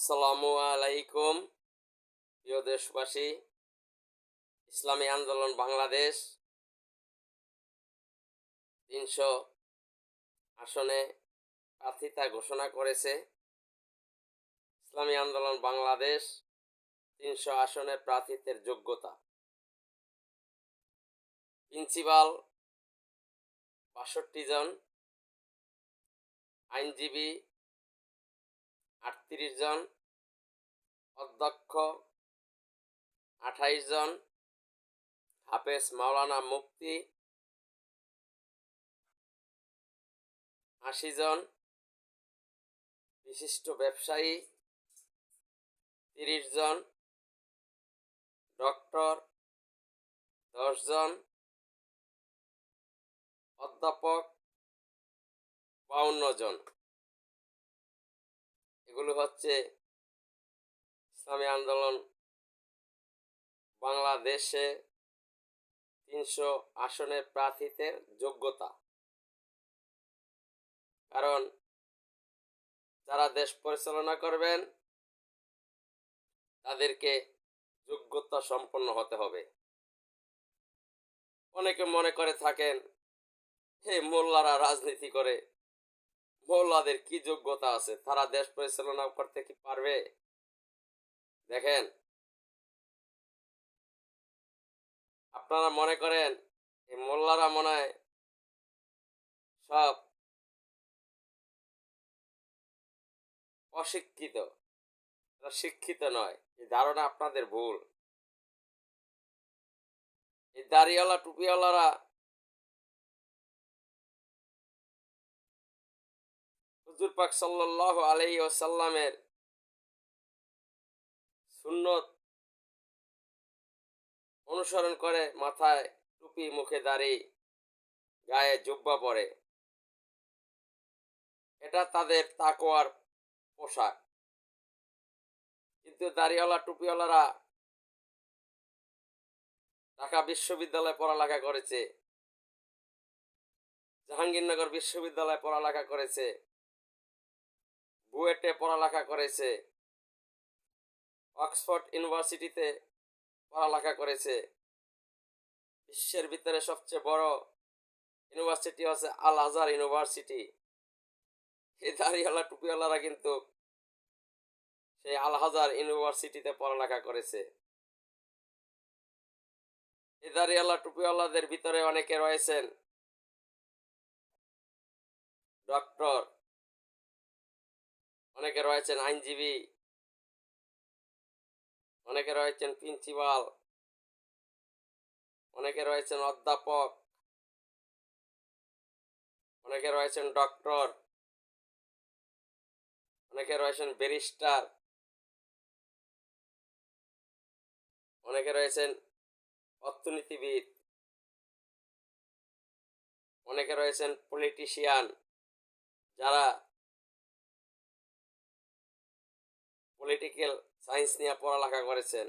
আসসালামু আলাইকুম প্রিয় দেশবাসী, ইসলামী আন্দোলন বাংলাদেশ, তিনশো আসনে প্রার্থিতা ঘোষণা করেছে। ইসলামী আন্দোলন বাংলাদেশ, তিনশো আসনে প্রার্থীদের যোগ্যতা। প্রিন্সিপাল, বাষট্টি জন আইনজীবী আটত্রিশ জন, অধ্যক্ষ আঠাইশ জন, হাফেজ মাওলানা মুফতি আশি জন, বিশিষ্ট ব্যবসায়ী তিরিশ জন, ডক্টর দশ জন, অধ্যাপক বাউন্ন জন। এগুলো হচ্ছে ইসলামী আন্দোলন, বাংলাদেশে তিনশো আসনের প্রার্থীদের যোগ্যতা। কারণ যারা দেশ পরিচালনা করবেন, তাদেরকে যোগ্যতা সম্পন্ন হতে হবে। অনেকে মনে করে থাকেন, হে মোল্লারা রাজনীতি করে মোল্লাদের কি যোগ্যতা আছে? তারা দেশ পরিচালনা করতে কি পারবে? দেখেন। আপনারা মনে করেন, এই মোল্লারা মনে হয় সব অশিক্ষিত। শিক্ষিত নয়। এই ধারণা আপনাদের ভুল। এই দাড়িওয়ালা, টুপিওয়ালারা হুজুর পাক সাল্লাহ আলহি ওসাল্লামের সুন্নত অনুসরণ করে মাথায় টুপি, মুখে দাড়ি, গায়ে জুব্বা পরে। এটা তাদের তাকোয়ার পোশাক। কিন্তু দাড়িওয়ালা, টুপিওয়ালারা ঢাকা বিশ্ববিদ্যালয়ে পড়ালেখা করেছে, জাহাঙ্গীরনগর বিশ্ববিদ্যালয়ে পড়ালেখা করেছে। বুয়েটে পড়ালেখা করেছে। অক্সফোর্ড ইউনিভার্সিটিতে পড়ালেখা করেছে। বিশ্বের ভিতরে সবচেয়ে বড় ইউনিভার্সিটি হচ্ছে আল আজহার ইউনিভার্সিটি। এই দাড়িওয়ালা টুপিওয়ালারা কিন্তু সেই আল হাজার ইউনিভার্সিটিতে পড়ালেখা করেছে। এই দাড়িওয়ালা টুপিওয়ালাদের ভিতরে অনেকে রয়েছেন। ডক্টর অনেকে রয়েছেন আইনজীবী, অনেকে রয়েছেন প্রিন্সিপাল, অনেকে রয়েছেন অধ্যাপক, অনেকে রয়েছেন ডক্টর, অনেকে রয়েছেন ব্যারিস্টার, অনেকে রয়েছেন অর্থনীতিবিদ, অনেকে রয়েছেন পলিটিশিয়ান যারা পলিটিক্যাল সায়েন্স নিয়ে পড়ালেখা করেছেন।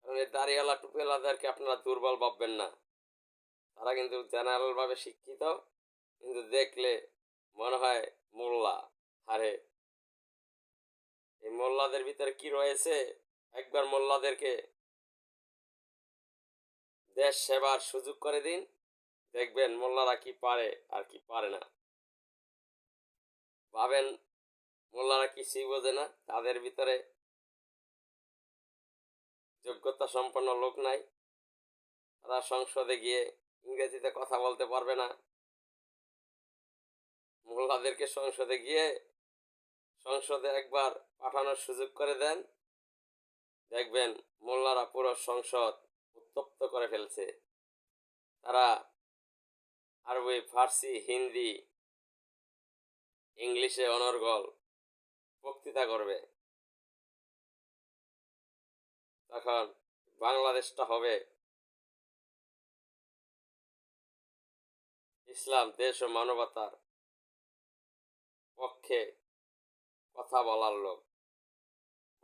কারণ এই দাড়িওয়ালা টুপিওয়ালাদেরকে আপনারা দুর্বল ভাববেন না। তারা কিন্তু জেনারেলভাবে শিক্ষিত, কিন্তু দেখলে মনে হয় মোল্লা, আরে! এই মোল্লাদের ভিতরে কি রয়েছে? একবার মোল্লাদেরকে দেশ সেবার সুযোগ করে দিন, দেখবেন মোল্লারা কি পারে আর কি পারে না। ভাবেন মোল্লারা কিছুই বোঝে না। তাদের ভিতরে যোগ্যতা সম্পন্ন লোক নাই। তারা সংসদে গিয়ে ইংরেজিতে কথা বলতে পারবে না। মোল্লাদেরকে সংসদে গিয়ে সংসদে একবার পাঠানোর সুযোগ করে দেন। দেখবেন মোল্লারা পুরো সংসদ উত্তপ্ত করে ফেলছে। তারা আরবি, ফার্সি, হিন্দি, ইংলিশে অনর্গল বক্তৃতা করবে। তখন বাংলাদেশটা হবে ইসলাম, দেশ ও মানবতার পক্ষে কথা বলার লোক।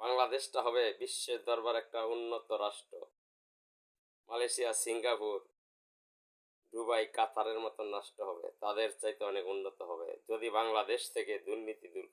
বাংলাদেশটা হবে বিশ্বের দরবার একটা উন্নত রাষ্ট্র। মালয়েশিয়া, সিঙ্গাপুর, দুবাই, কাতারের মতো নষ্ট হবে। তাদের চাইতে অনেক উন্নত হবে। যদি বাংলাদেশ থেকে দুর্নীতি দূর